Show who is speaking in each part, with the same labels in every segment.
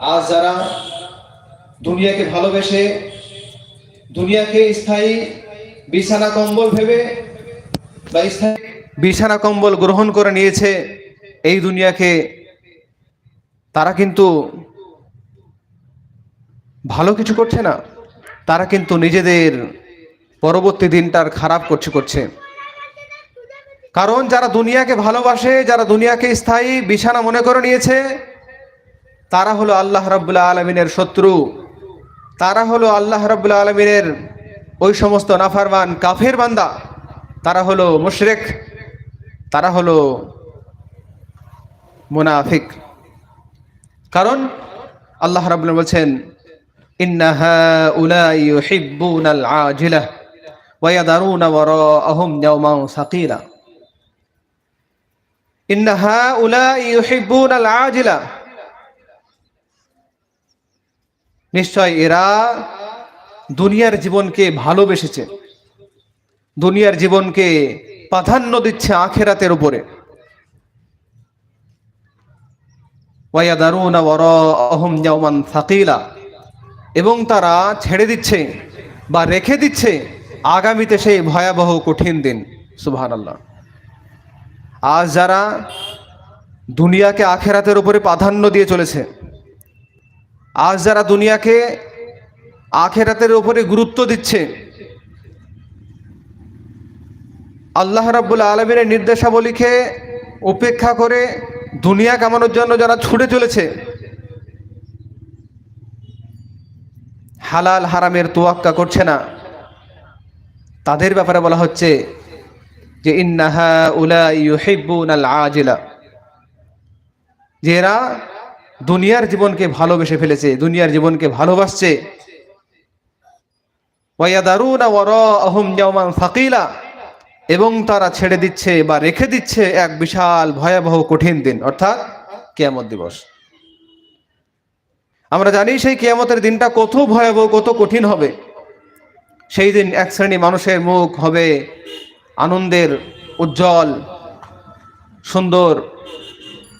Speaker 1: আজ যারা দুনিয়াকে ভালোবেসে, দুনিয়াকে স্থায়ী বিছানা কম্বল ভেবে বা স্থায়ী বিছানা কম্বল গ্রহণ করে নিয়েছে এই দুনিয়াকে, তারা কিন্তু ভালো কিছু করছে না। তারা কিন্তু নিজেদের পরবর্তী দিনটার খারাপ করছে করছে। কারণ যারা দুনিয়াকে ভালোবাসে, যারা দুনিয়াকে স্থায়ী বিছানা মনে করে নিয়েছে তারা হলো আল্লাহ রাব্বুল্লাহ আলমিনের শত্রু। তারা হলো আল্লাহ রাব্বুল্লাহ আলমিনের ওই সমস্ত নাফারমান কাফের বান্দা। তারা হলো মুশরেক। তারা হলো মুনাফিক। কারণ আল্লাহ রাব্বুল বলছেন ইন্নাহা উলাই ইউহিব্বুনাল আজিলা ওয়া নিশ্চয় এরা দুনিয়ার জীবনকে ভালোবেসেছে। দুনিয়ার জীবনকে প্রাধান্য দিচ্ছে আখেরাতের উপরে। এবং তারা ছেড়ে দিচ্ছে বা রেখে দিচ্ছে আগামীতে সেই ভয়াবহ কঠিন দিন। সুবহানাল্লাহ। আজ যারা দুনিয়াকে আখেরাতের উপরে প্রাধান্য দিয়ে চলেছে আজ যারা দুনিয়াকে আখেরাতের উপরে গুরুত্ব দিচ্ছে, আল্লাহ রাব্বুল আলমিনের নির্দেশাবলীকে উপেক্ষা করে দুনিয়া কামানোর জন্য যারা ছুটে চলেছে, হালাল হারামের তোয়াক্কা করছে না। তাদের ব্যাপারে বলা হচ্ছে যে, ইন্নাহা উলা ইউহিব্বুন আল আজিলা। যে এরা দুনিয়ার জীবনকে ভালোবেসে ফেলেছে, দুনিয়ার জীবনকে ভালোবাসছে। এবং তারা ছেড়ে দিচ্ছে বা রেখে দিচ্ছে এক বিশাল ভয়াবহ কঠিন দিন, অর্থাৎ কেয়ামত দিবস। আমরা জানি সেই কেয়ামতের দিনটা কত ভয়াবহ, কত কঠিন হবে। সেই দিন এক শ্রেণি মানুষের মুখ হবে আনন্দের, উজ্জ্বল, সুন্দর,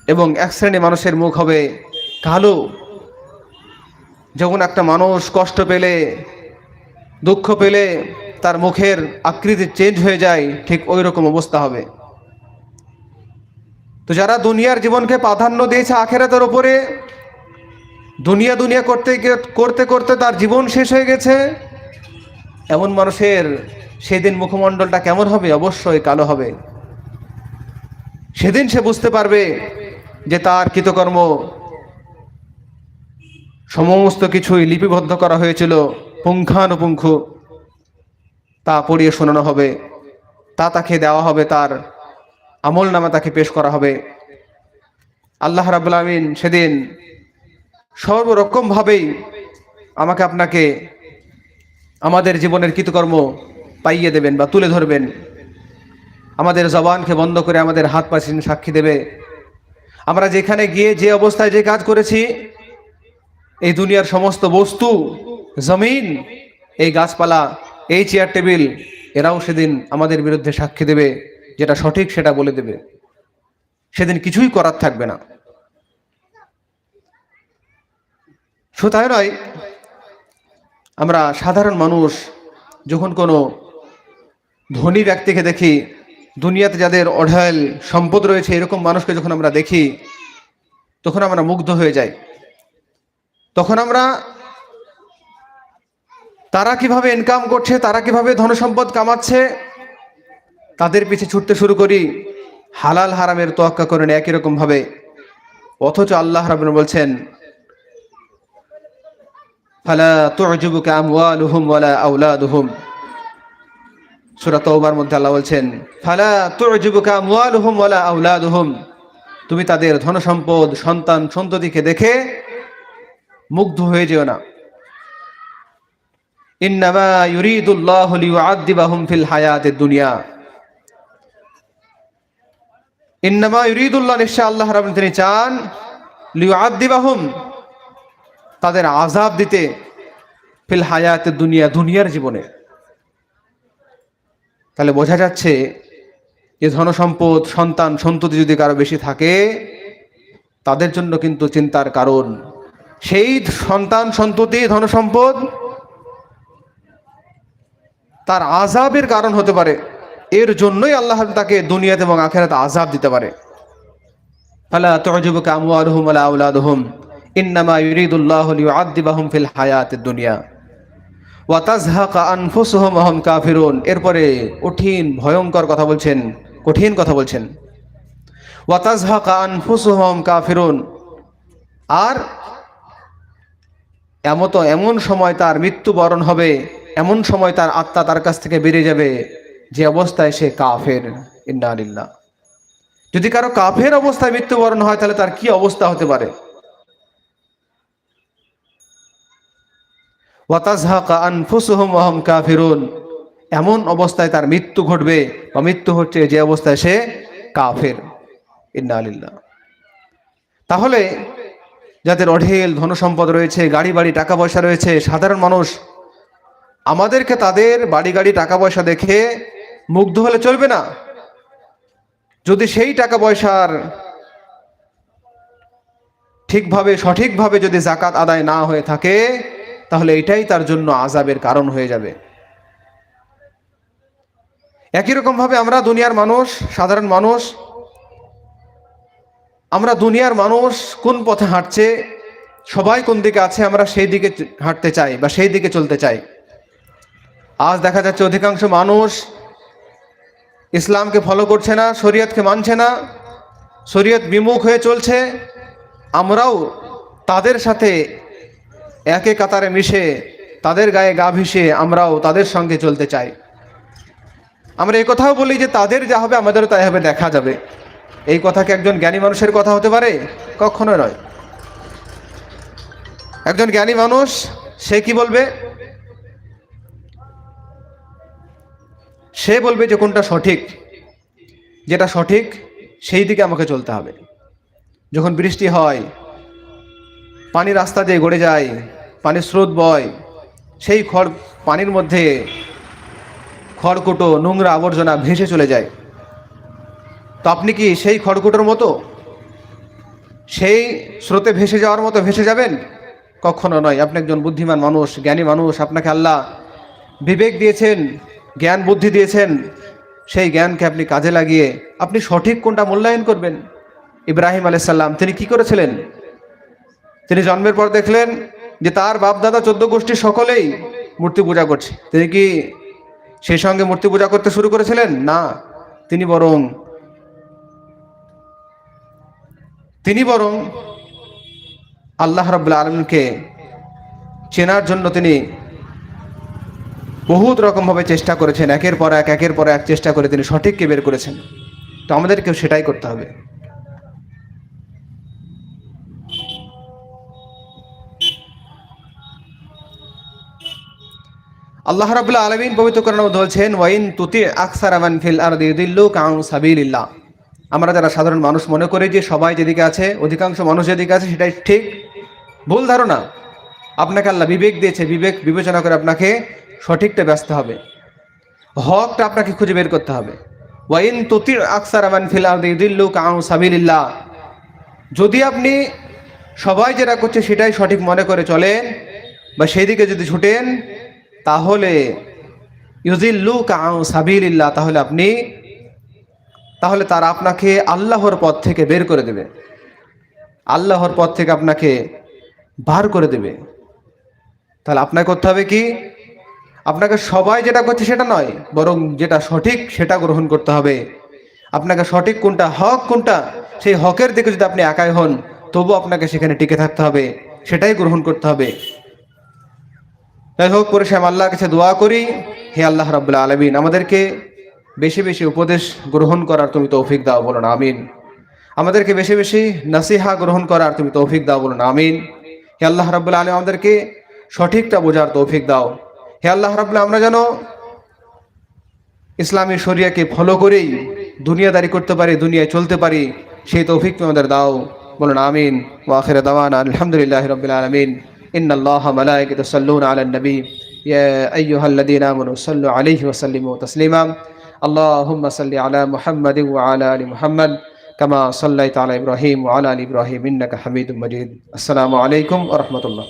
Speaker 1: এবং এক শ্রেণি মানুষের মুখ হবে কালো। যখন একটা মানুষ কষ্ট পেলে, দুঃখ পেলে, তার মুখের আকৃতি চেঞ্জ হয়ে যায়, ঠিক ওই রকম অবস্থা হবে। তো যারা দুনিয়ার জীবনকে প্রাধান্য দিয়েছে আখেরাতের ওপরে দুনিয়া দুনিয়া করতে করতে করতে তার জীবন শেষ হয়ে গেছে, এমন মানুষের সেদিন মুখমণ্ডলটা কেমন হবে? অবশ্যই কালো হবে। সেদিন সে বুঝতে পারবে যে তার কৃতকর্ম সমস্ত কিছুই লিপিবদ্ধ করা হয়েছিল পুঙ্খানুপুঙ্খ। তা পড়িয়ে শোনানো হবে। তা তাকে দেওয়া হবে তার আমল নামা তাকে পেশ করা হবে। আল্লাহ রাবুল আমিন সেদিন সর্বরকমভাবেই আমাকে আপনাকে আমাদের জীবনের কৃতকর্ম পাইয়ে দেবেন বা তুলে ধরবেন। আমাদের জবানকে বন্ধ করে আমাদের হাত পাশে সাক্ষী দেবে। আমরা যেখানে গিয়ে যে অবস্থায় যে কাজ করেছি এই দুনিয়ার সমস্ত বস্তু, জমিন, এই গাছপালা, এই চেয়ার টেবিল এরাও সেদিন আমাদের বিরুদ্ধে সাক্ষী দেবে, যেটা সঠিক সেটা বলে দেবে। সেদিন কিছুই করার থাকবে না। শুধু নয়, আমরা সাধারণ মানুষ যখন কোনো ধনী ব্যক্তিকে দেখি, দুনিয়াতে যাদের অঢাল সম্পদ রয়েছে, এরকম মানুষকে যখন আমরা দেখি, তখন আমরা মুগ্ধ হয়ে যাই। তখন আমরা, তারা কীভাবে ইনকাম করছে, তারা কীভাবে ধনসম্পদ কামাচ্ছে, তাদের পিছে ছুটতে শুরু করি, হালাল হারামের তোয়াক্কা করেন একই রকম ভাবে। অথচ আল্লাহ রাবুল বলছেন, ফালা মধ্যে আল্লাহ বলছেন, ফালা তুমি তাদের ধনসম্পদ, সন্তান, সন্ততিকে দেখে মুগ্ধ হয়ে যেও না। ইন্নামা ইউরিদুল্লাহু ফিল দুনিয়া। ইন্নামা আল্লাহ তিনি চান তাদের আজাব দিতে ফিল হায়াতের দুনিয়া, দুনিয়ার জীবনে। তাহলে বোঝা যাচ্ছে যে ধনসম্পদ, সন্তান সন্ততি যদি কারও বেশি থাকে, তাদের জন্য কিন্তু চিন্তার কারণ। সেই সন্তান সন্ততি ধনসম্পদ তার আজাবের কারণ হতে পারে। এর জন্যই আল্লাহ তাকে দুনিয়াতে এবং আখেরাতে আজাব দিতে পারে। ফালা দুনিয়া। কাফিরুন। এরপরে কঠিন, ভয়ঙ্কর কথা বলছেন, কঠিন কথা বলছেন। ওয়া তাজহাকা আনফুসুহুম কাফিরুন। আর এমত এমন সময় তার মৃত্যুবরণ হবে, এমন সময় তার আত্মা তার কাছ থেকে বেরিয়ে যাবে, যে অবস্থায় সে কাফের। ইন্না যদি কারও কাফের অবস্থায় মৃত্যুবরণ হয়, তাহলে তার কি অবস্থা হতে পারে? এমন অবস্থায় তার মৃত্যু ঘটবে, বা মৃত্যু হচ্ছে যে অবস্থায় সে কাফের। ইন্না তাহলে যাদের অঢেল ধনসম্পদ রয়েছে, গাড়ি বাড়ি, টাকা পয়সা রয়েছে, সাধারণ মানুষ, আমাদেরকে তাদের বাড়ি গাড়ি, টাকা পয়সা দেখে মুগ্ধ হলে চলবে না। যদি সেই টাকা পয়সার ঠিকভাবে, সঠিকভাবে যদি জাকাত আদায় না হয়ে থাকে, তাহলে এটাই তার জন্য আজাবের কারণ হয়ে যাবে। একই রকম ভাবে আমরা দুনিয়ার মানুষ, সাধারণ মানুষ আমরা দুনিয়ার মানুষ কোন পথে হাঁটছে, সবাই কোন দিকে আছে, আমরা সেই দিকে হাঁটতে চাই বা সেই দিকে চলতে চাই। আজ দেখা যাচ্ছে অধিকাংশ মানুষ ইসলামকে ফলো করছে না, শরীয়তকে মানছে না, শরীয়ত বিমুখ হয়ে চলছে। আমরাও তাদের সাথে একে কাতারে মিশে, তাদের গায়ে গা ভিসে আমরাও তাদের সঙ্গে চলতে চাই। আমরা কথাও বলি যে তাদের যা হবে আমাদেরও তাই হবে, দেখা যাবে। এই কথা কি একজন জ্ঞানী মানুষের কথা হতে পারে? কখনো নয়। একজন জ্ঞানী মানুষ, সে কি বলবে? সে বলবে যে কোনটা সঠিক। যেটা সঠিক, সেই দিকে আমাকে চলতে হবে। যখন বৃষ্টি হয় পানি রাস্তা দিয়ে গড়ে যায়, পানির স্রোত বয়, সেই খড় পানির মধ্যে খড়কুটো, নোংরা আবর্জনা ভেসে চলে যায়। তো আপনি কি সেই খড়কুটোর মতো? সেই স্রোতে ভেসে যাওয়ার মতো ভেসে যাবেন? কখনো নয়। আপনি একজন বুদ্ধিমান মানুষ, জ্ঞানী মানুষ। আপনাকে আল্লাহ বিবেক দিয়েছেন, জ্ঞান বুদ্ধি দিয়েছেন। সেই জ্ঞানকে আপনি কাজে লাগিয়ে আপনি সঠিক কোনটা মূল্যায়ন করবেন? ইব্রাহিম আলাইসাল্লাম তিনি কি করেছিলেন? তিনি জন্মের পর দেখলেন যে তার বাপ দাদা চোদ্দ গোষ্ঠী সকলেই মূর্তি পূজা করছে। তিনি কি সেই সঙ্গে মূর্তি পূজা করতে শুরু করেছিলেন? না। তিনি বরং তিনি বরং আল্লাহ রব্লা আলমকে চেনার জন্য তিনি বহুত রকমভাবে চেষ্টা করেছেন, একের পর এক, একের পর এক চেষ্টা করে তিনি সঠিককে বের করেছেন। তো আমাদেরকেও সেটাই করতে হবে। আল্লাহ রাবুল্লাহ আলমিন পবিত্র করেন বলছেন, ওয়াইন তুতি আকসার আমান ফিল আর দিল্লু কাউ সাবিল্লাহ আমরা যারা সাধারণ মানুষ মনে করি যে সবাই যেদিকে আছে, অধিকাংশ মানুষ যেদিকে আছে সেটাই ঠিক। ভুল ধারণা। আপনাকে আল্লাহ বিবেক দিয়েছে, বিবেক বিবেচনা করে আপনাকে সঠিকটা ব্যস্ত হবে। হকটা আপনাকে খুঁজে বের করতে হবে। ওয়াইন তুতির আকসার আমান ফিল আর দিল্লু কাউ সাবিল্লাহ যদি আপনি সবাই যেটা করছে সেটাই সঠিক মনে করে চলেন বা সেই দিকে যদি ছুটেন, তাহলে ইউজিল্লু কাউ সাবিল্লাহ তাহলে আপনি তাহলে তারা আপনাকে আল্লাহর পথ থেকে বের করে দেবে। আল্লাহর পথ থেকে আপনাকে বার করে দেবে। তাহলে আপনাকে করতে হবে কি? আপনাকে সবাই যেটা করছে সেটা নয়, বরং যেটা সঠিক সেটা গ্রহণ করতে হবে। আপনাকে সঠিক কোনটা হক, কোনটা সেই হকের দিকে যদি আপনি একাই হন তবু আপনাকে সেখানে টিকে থাকতে হবে, সেটাই গ্রহণ করতে হবে। যাই হোক, পরে আমি আল্লাহর কাছে দোয়া করি। হে আল্লাহ রাবুল্লাহ আলমিন, আমাদেরকে বেশি বেশি উপদেশ গ্রহণ করার তুমি তৌফিক দাও, বলুন, আমিন। আমাদেরকে বেশি বেশি নাসিহা গ্রহণ করার তুমি তৌফিক দাও, বলুন, আমিন। হে আল্লাহ রাবুল্লা আলম আমাদেরকে সঠিকটা বোঝার তৌফিক দাও। হে আল্লাহ রাবুল্লা আমরা যেন ইসলামী শরিয়াকে ফলো করেই দুনিয়াদারি করতে পারি, দুনিয়ায় চলতে পারি, সেই তৌফিক তুমি আমাদের দাও, বলুন, আমিন। ওয়াখের দাওয়ান আলহামদুলিল্লাহ রবিল আলমিন। ইন আল্লাহ يصلون على النبي يا ايها الذين امنوا صلوا عليه وسلموا تسليما اللهم صل على محمد وعلى آل محمد كما صليت على إبراهيم وعلى آل إبراهيم إنك حميد مجيد. السلام عليكم ورحمة الله.